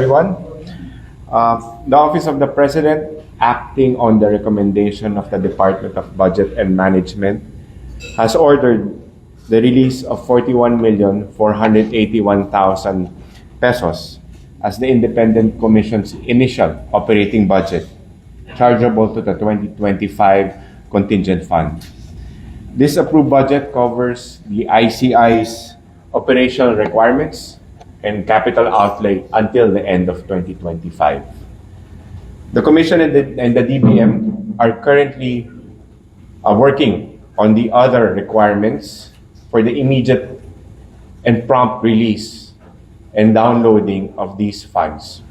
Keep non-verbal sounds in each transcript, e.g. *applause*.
everyone. Uh, the Office of the President, acting on the recommendation of the Department of Budget and Management, has ordered the release of 41,481,000 pesos as the Independent Commission's initial operating budget chargeable to the 2025 contingent fund. This approved budget covers the ICI's operational requirements and capital outlay until the end of 2025. The Commission and the, and the DBM are currently uh, working on the other requirements for the immediate and prompt release and downloading of these funds.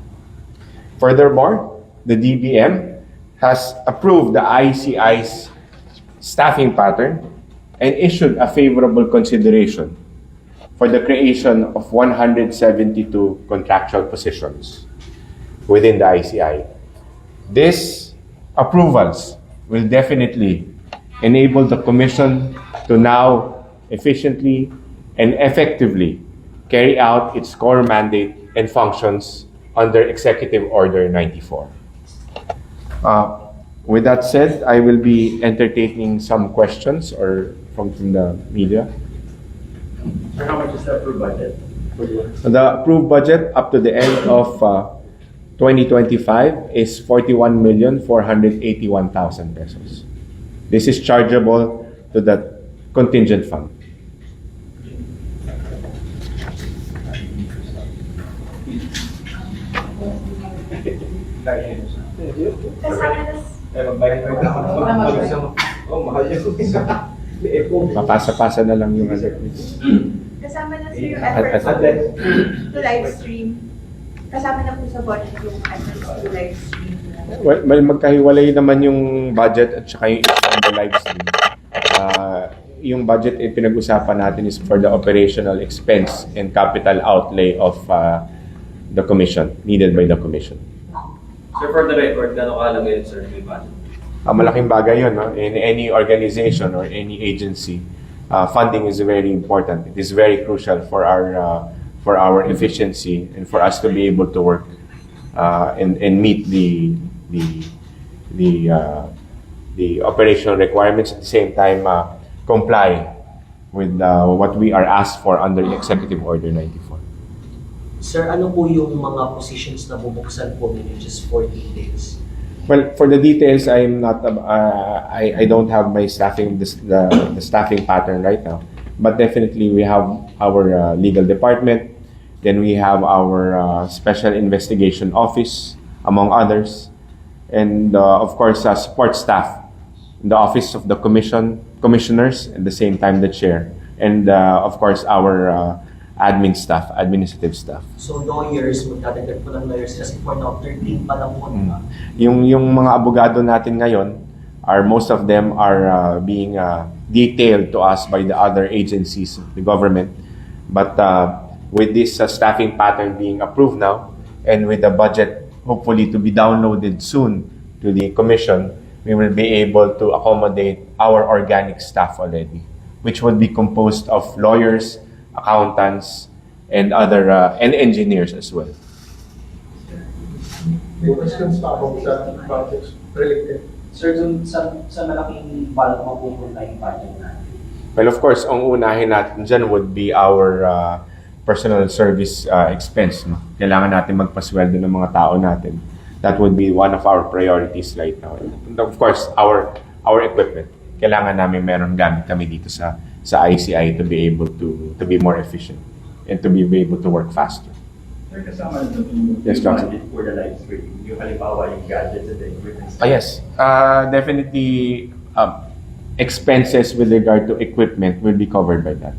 Furthermore, the DBM has approved the ICI's staffing pattern and issued a favorable consideration for the creation of 172 contractual positions within the ICI. These approvals will definitely enable the Commission to now efficiently and effectively carry out its core mandate and functions under Executive Order 94. Uh, with that said, I will be entertaining some questions or from, from the media. Sir, how much is the approved budget? the approved budget up to the end of uh, 2025 is 41,481,000 pesos. This is chargeable to the contingent fund. *laughs* Oh, mahal yun. *laughs* Eh, Papasa-pasa na lang yung other please. Kasama na sir yung At- efforts at- at- to live stream. Kasama na po sa budget yung efforts to live stream. Well, well, magkahiwalay naman yung budget at saka yung on the live stream. Ah, yung budget eh, pinag-usapan natin is for the operational expense and capital outlay of ah, the commission, needed by the commission. Sir, for the record, gano'ng kalagay yun, sir, may budget? Ah, malaking bagay yun. No? In any organization or any agency, uh, funding is very important. It is very crucial for our uh, for our efficiency and for us to be able to work uh, and and meet the the the uh, the operational requirements at the same time uh, comply with uh, what we are asked for under Executive Order 94. Sir, ano po yung mga positions na bubuksan po ninyo just 14 days? Well, for the details, I'm not. Uh, I I don't have my staffing this, the the staffing pattern right now, but definitely we have our uh, legal department. Then we have our uh, special investigation office, among others, and uh, of course uh, support staff, the office of the commission commissioners, at the same time the chair, and uh, of course our uh, admin staff, administrative staff. So lawyers, magdadagdag po ng lawyers kasi for now, 13 pa lang po, di ba? Yung yung mga abogado natin ngayon are most of them are uh, being uh, detailed to us by the other agencies of the government. But uh, with this uh, staffing pattern being approved now and with the budget hopefully to be downloaded soon to the commission, we will be able to accommodate our organic staff already, which would be composed of lawyers, accountants, and other uh, and engineers as well. May questions pa ako sa projects related. Sir, dun sa, sa malaking bulk mapupunta yung budget natin. Well, of course, ang unahin natin dyan would be our uh, personal service uh, expense. No? Kailangan natin magpasweldo ng mga tao natin. That would be one of our priorities right now. And of course, our our equipment. Kailangan namin meron gamit kami dito sa sa ICI to be able to to be more efficient and to be able to work faster. Sir, kasama na yung Yes, budget for the live stream. Yung halimbawa, yung gadgets and the equipment. Ah, yes. Uh, definitely, uh, expenses with regard to equipment will be covered by that.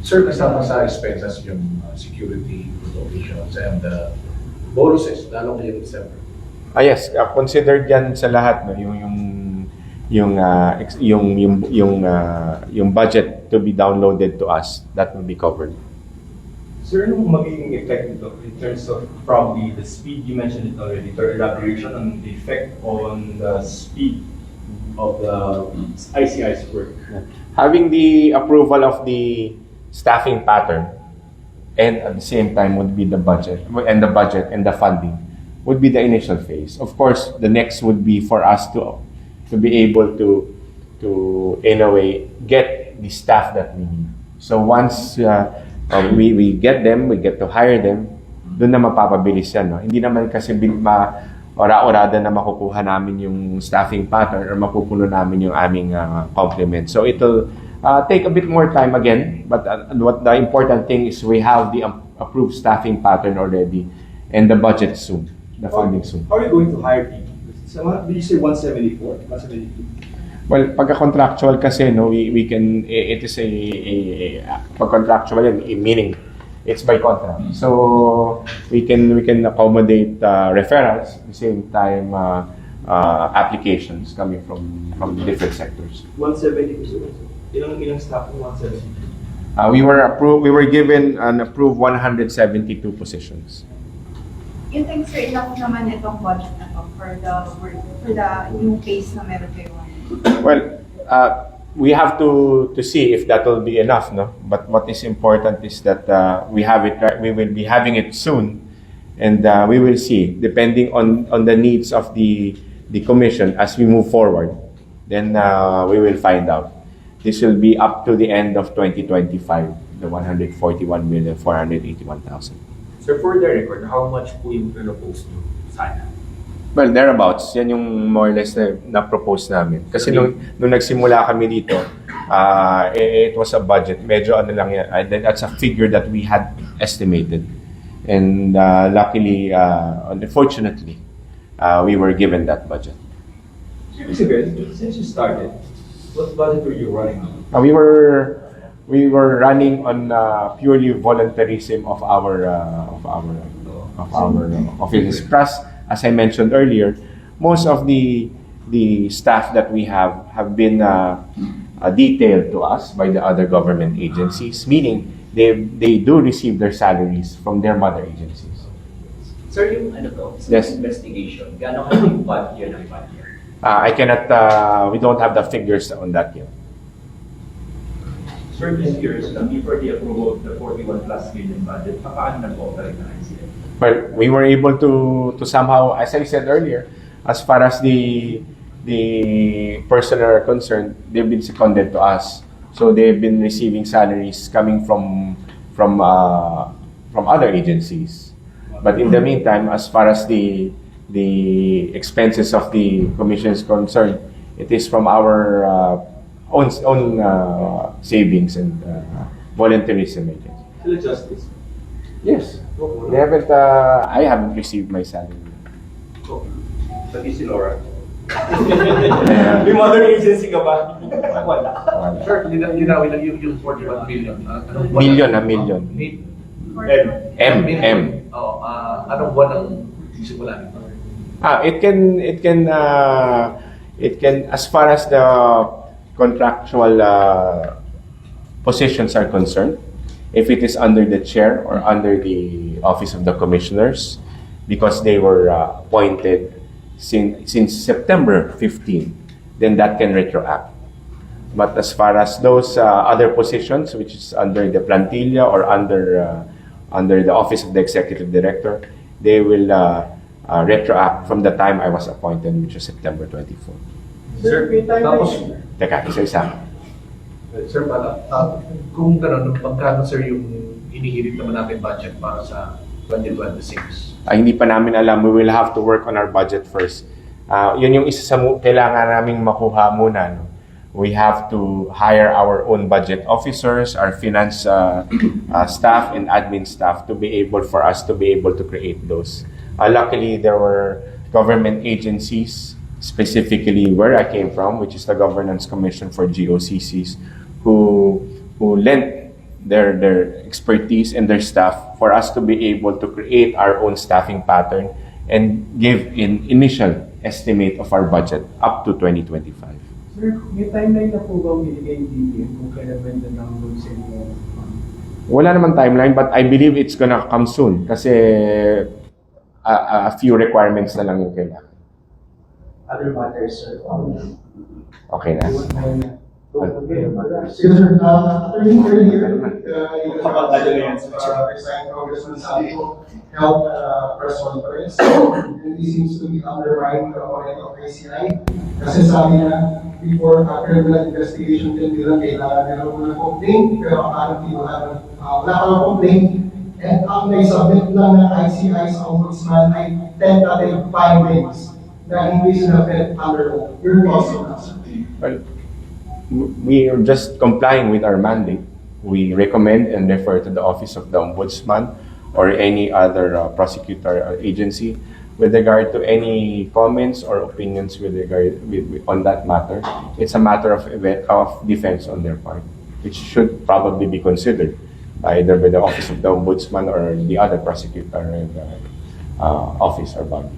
Sir, kasama sa expenses yung uh, security provisions and uh, bonuses, lalo ngayong December. Ah yes, uh, considered 'yan sa lahat no, yung yung yung uh, yung yung yung uh, yung budget to be downloaded to us that will be covered. Sir, anong magiging effect nito in terms of probably the speed, you mentioned it already, your elaboration on the effect on the speed of the ICI's work? Having the approval of the staffing pattern and at the same time would be the budget and the budget and the funding would be the initial phase. Of course, the next would be for us to to be able to to in a way get the staff that we need. So once uh, uh, we we get them, we get to hire them, doon na mapapabilis yan. No? Hindi naman kasi ma, ora-orada na makukuha namin yung staffing pattern or mapupuno namin yung aming uh, complement. So it'll uh, take a bit more time again, but uh, what the important thing is we have the um, approved staffing pattern already and the budget soon, the funding soon. How are you going to hire people? So, did you say 174? 172? Well, pagka-contractual kasi, no, we, we can, it is a, a, a pag-contractual yan, i- meaning it's by contract. So, we can, we can accommodate uh, referrals, at the same time, uh, uh, applications coming from, from different sectors. 172. Ilang, ilang staff mo 172? Uh, we were approved, we were given an approved 172 positions. Yung naman itong budget na to for the for the new na meron kayo. Well, uh, we have to to see if that will be enough, no. But what is important is that uh, we have it. We will be having it soon, and uh, we will see depending on on the needs of the the commission as we move forward. Then uh, we will find out. This will be up to the end of 2025. The 141 million 481 thousand. Sir, for the record, how much po yung propose nyo sana? Well, thereabouts. Yan yung more or less na, na-propose namin. Kasi nung, nung nagsimula kami dito, uh, it, it was a budget. Medyo ano lang yan. uh, That's a figure that we had estimated. And uh, luckily, uh, unfortunately, uh, we were given that budget. Sabihin, since you started, what budget were you running on? Uh, we were we were running on uh, purely voluntarism of our uh, of our of our offices. Plus, as I mentioned earlier, most of the the staff that we have have been uh, uh, detailed to us by the other government agencies, meaning they they do receive their salaries from their mother agencies. Sir, yung ano to, sa Yes. investigation, gano'n kayo yung bad ng bad year? Uh, I cannot. Uh, we don't have the figures on that yet. Sir, curious lang, before the approval of the 41 plus million budget, paano nag-operate? Well, we were able to to somehow, as I said earlier, as far as the the personnel are concerned, they've been seconded to us. So they've been receiving salaries coming from from uh, from other agencies. But in the meantime, as far as the the expenses of the commission is concerned, it is from our uh, own own uh, savings and uh, volunteerism. Guess. Sila Justice. Yes. They haven't, uh, I haven't received my salary. Pati si Laura. *laughs* May mother agency ka ba? Wala. Wala. Sir, lina- linawin lang yung, yung 41 million. Ah, anong buwan Million, ang- ah, million. Mi- M, M. Oo, ah, anong buwan ang simula nito? Ah, it can, it can, uh, it can, as far as the contractual uh, positions are concerned, if it is under the chair or under the office of the commissioners, because they were uh, appointed since, since September 15, then that can retroact. But as far as those uh, other positions, which is under the plantilla or under uh, under the office of the executive director, they will uh, uh, retroact from the time I was appointed, which was September 24. Sir, tapos, Teka, isa-isa. Sir, pala, ah, kung gano'n, magkano sir yung inihirit naman natin budget para sa 2026? Ah, hindi pa namin alam. We will have to work on our budget first. Ah, yun yung isa sa mu- kailangan naming makuha muna. No? We have to hire our own budget officers, our finance uh, uh, *clears throat* staff, and admin staff to be able for us to be able to create those. Uh, luckily, there were government agencies, specifically where I came from, which is the Governance Commission for GOCCs, who who lent their their expertise and their staff for us to be able to create our own staffing pattern and give an initial estimate of our budget up to 2025. Sir, may timeline na po ba binigay yung DBM kung kailan ba yung download sa inyo? Wala naman timeline but I believe it's gonna come soon kasi a, a few requirements na lang yung kailangan. Other matters, sir. Okay na. Yes, sir. Uh, attorney earlier, uh, you uh, resigned Congressman Salvo held, uh, press conference. And he seems to be undermining the audit of ACI. Kasi sabi niya, before a criminal investigation can be done, kailangan nila muna complaint. Pero apparently wala, uh, wala pa ng complaint. And ang naisubmit lang ng ICI sa ombudsman ay tentative findings na hindi sinabit under oath. Your thoughts on that. Well, we are just complying with our mandate. We recommend and refer to the Office of the Ombudsman or any other uh, prosecutor or agency with regard to any comments or opinions with regard with, with- on that matter. It's a matter of eve- of defense on their part, which should probably be considered either by the Office of the Ombudsman or the other prosecutor uh, uh, office or body.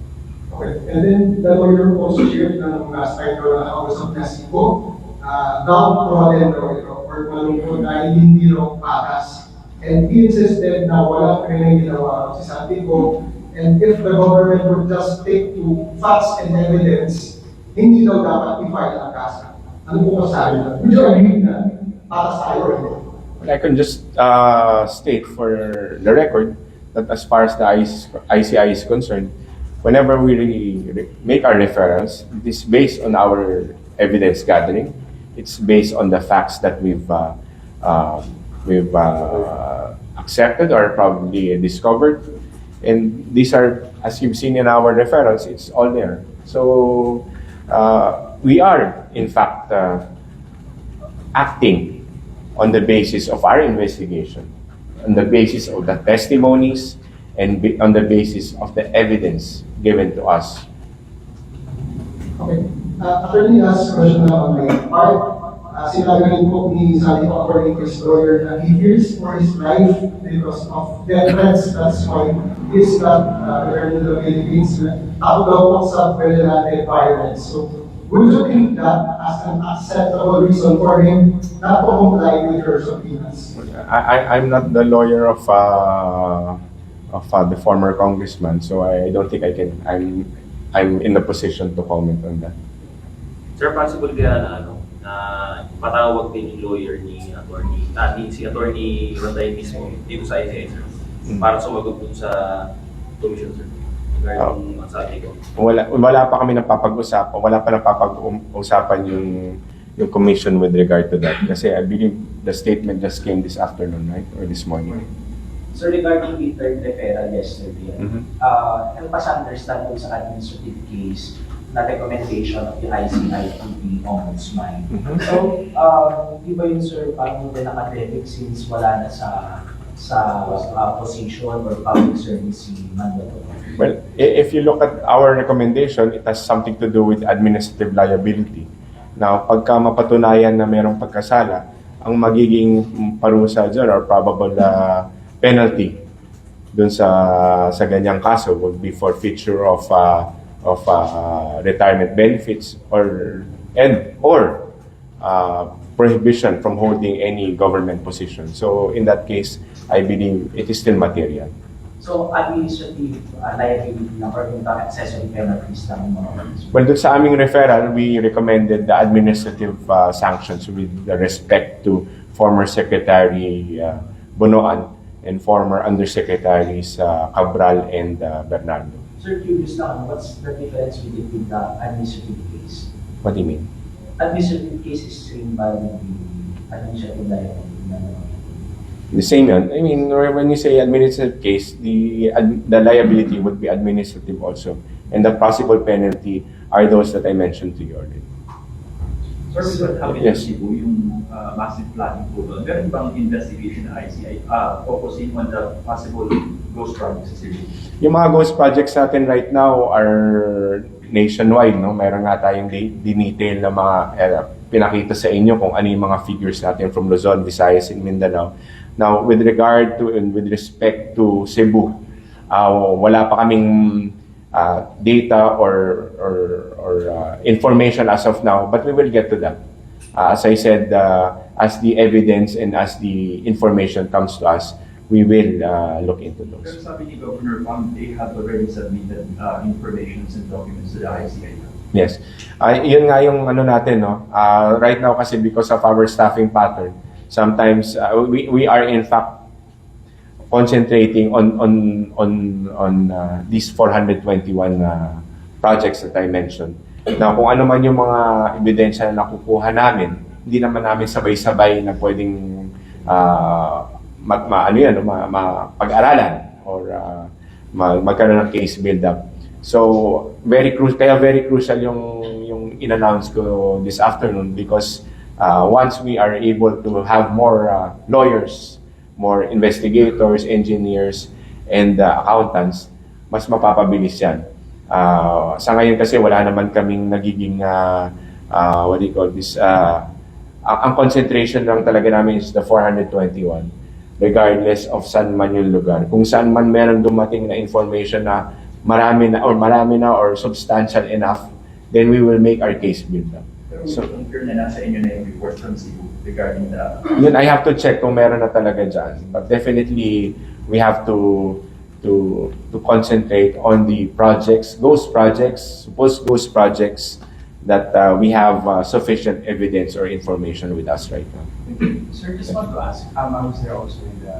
Okay. And then the lawyer also shared ng time ko na kausap na si Bo, uh, downtrodden raw ito or malungkot dahil hindi raw patas. And he insisted na walang kailang ginawa si Santiago and if the government would just take to facts and evidence, hindi daw dapat i-file ang kasa. Ano po masabi na? Would you agree na tayo or hindi? I can just uh, state for the record that as far as the ICI is concerned, whenever we make our referrals, it is based on our evidence gathering. It's based on the facts that we've uh, uh, we've uh, accepted or probably discovered, and these are, as you've seen in our referrals, it's all there. So uh, we are, in fact, uh, acting on the basis of our investigation, on the basis of the testimonies, and be- on the basis of the evidence given to us. Okay. Uh, attorney last question on my part. Uh, sinabi rin po ni Sally to his lawyer na he fears for his life because of death threats. That's why he's not uh, returning to the Philippines. Ako daw po sa Venerable violence. So, would you think that as an acceptable reason for him not to comply with your subpoenas? I, I, I'm not the lawyer of uh, of uh, the former congressman, so I don't think I can. I'm I'm in the position to comment on that. Sir, possible kaya na ano, na patawag din yung lawyer ni attorney, natin si attorney Ronday mismo dito sa ICI, sir. Mm. Para sumagot dun sa commission, sir. Sabi ko. Wala wala pa kami napapag-usapan, wala pa napapag-usapan yung yung commission with regard to that kasi I believe the statement just came this afternoon, right? Or this morning. Sir, regarding the third referral yesterday, Mhm. uh, help us understand po sa administrative case na recommendation of the ICI to the ombudsman. Mhm. So, uh, di ba yun sir, parang din academic since wala na sa sa uh, position or public service si Mandato? Well, if you look at our recommendation, it has something to do with administrative liability. Now, pagka mapatunayan na mayroong pagkasala, ang magiging parusa dyan or probable uh, penalty dun sa sa ganyang kaso would be forfeiture of uh, of uh, retirement benefits or and or uh, prohibition from holding any government position. So in that case, I believe it is still material. So, administrative uh, liability na or yung accessory penalties yung mga. Well, dun sa aming referral, we recommended the administrative uh, sanctions with respect to former Secretary uh, Bonoan and former Undersecretaries uh, Cabral and uh, Bernardo. Sir, curious lang, ano, what's the difference with the administrative case? What do you mean? Administrative case is same by the administrative liability na The same yun. I mean, when you say administrative case, the the liability would be administrative also. And the possible penalty are those that I mentioned to you already. Sir, with what happened Yes. Cebu, yung uh, massive flooding po doon, meron bang investigation ng ICI uh, focusing on the possible ghost project sa Cebu? Yung mga ghost projects natin right now are nationwide, no? Meron nga tayong di- dinetail na mga eh, pinakita sa inyo kung ano yung mga figures natin from Luzon, Visayas, and Mindanao. Now, with regard to and with respect to Cebu, uh, wala pa kaming uh, data or or, or uh, information as of now, but we will get to that. Uh, as I said, uh, as the evidence and as the information comes to us, we will uh, look into Pero those. sabi ni Governor Pam, they have already submitted uh, information and documents to the ICI. Yes. Ah, yun nga yung ano natin, no? Ah, right now kasi because of our staffing pattern, sometimes ah, we, we are in fact concentrating on on on on ah, these 421 na projects that I mentioned. Na kung ano man yung mga ebidensya na nakukuha namin, hindi naman namin sabay-sabay na pwedeng ah, mag, ma, ano yan, ma, ma- pag-aralan or ah, mag, magkaroon ng case build-up. So, very crucial, kaya very crucial yung, yung in-announce ko this afternoon because uh, once we are able to have more uh, lawyers, more investigators, engineers, and uh, accountants, mas mapapabilis yan. Uh, sa ngayon kasi wala naman kaming nagiging, uh, uh, what do you call this, uh, ang, concentration lang talaga namin is the 421 regardless of saan man yung lugar. Kung saan man meron dumating na information na marami na or marami na or substantial enough, then we will make our case build up. So, confirm na nasa inyo na yung report from Cebu regarding the Yun, I have to check kung meron na talaga dyan. But definitely, we have to to to concentrate on the projects, ghost projects, supposed ghost projects that uh, we have uh, sufficient evidence or information with us right now. *clears throat* Sir, just want to ask, um, I was there also in the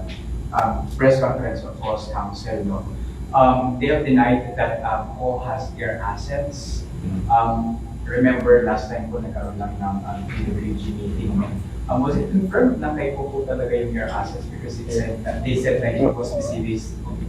um, press conference of OS Council, no? Um, they have denied that um, all has their assets. Um, remember last time po nagkaroon lang ng um, PWG meeting? Um, was it confirmed na kayo po po talaga yung your assets because it said, that they said like it was specific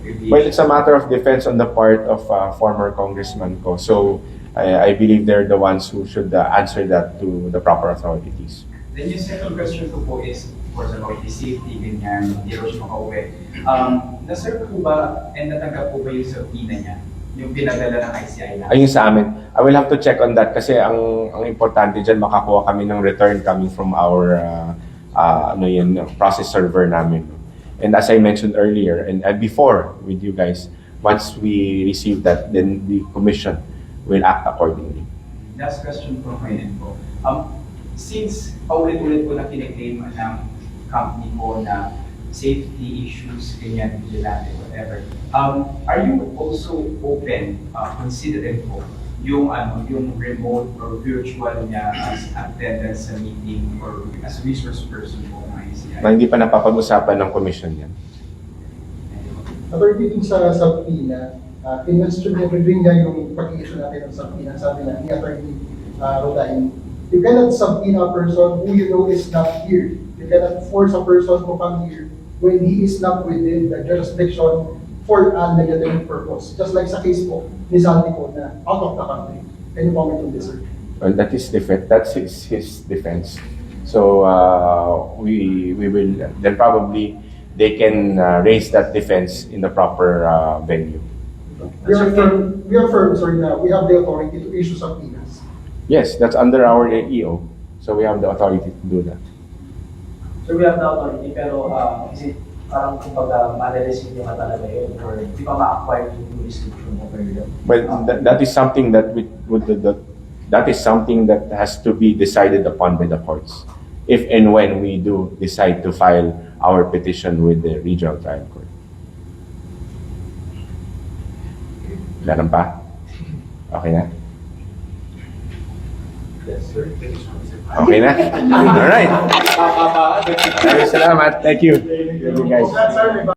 Well, it's a matter of defense on the part of uh, former Congressman ko. So I, I believe they're the ones who should uh, answer that to the proper authorities. Then yung second question ko po is, of course, about the safety, ganyan, hindi rin siya makauwi. Um, na-serve po ba, and natanggap po ba yung subpoena niya? Yung pinadala ng ICI na? Ayun sa amin. I will have to check on that kasi ang ang importante diyan makakuha kami ng return coming from our uh, uh, ano yun, process server namin. And as I mentioned earlier and uh, before with you guys, once we receive that, then the commission will act accordingly. Last question po ngayon po. Um, since paulit-ulit po na kiniklaim ng company po na safety issues, ganyan, vigilante, whatever, um, are you also open, uh, considering po yung ano, yung remote or virtual niya as attendance sa meeting or as resource person po ng ICI? Na hindi pa napapag-usapan ng commission yan. Attorney, dun sa subpoena, uh, in-question niya, rin niya yung pag-issue natin ng subpoena, sabi na ni Attorney uh, Rodain, you cannot subpoena a person who you know is not here. You cannot force a person to come here when he is not within the jurisdiction for a legitimate purpose. Just like sa case po ni Santi po na out of the country. Can you comment on this, sir? Well, that is defense. That's his, his defense. So uh, we we will then probably they can uh, raise that defense in the proper uh, venue. We are firm, we are firm, sorry, na we have the authority to issue subpoenas. Yes, that's under our EO. So we have the authority to do that. So we have the authority, pero uh, is it parang kumbaga ma-receive nyo ka talaga yun or di pa ma-acquire yung jurisdiction over yun? Well, that, that is something that we would that, that is something that has to be decided upon by the courts. If and when we do decide to file our petition with the regional trial court. Meron pa? Okay na? Yes, sir. Okay na? All right. Maraming salamat. Thank you. Thank you guys.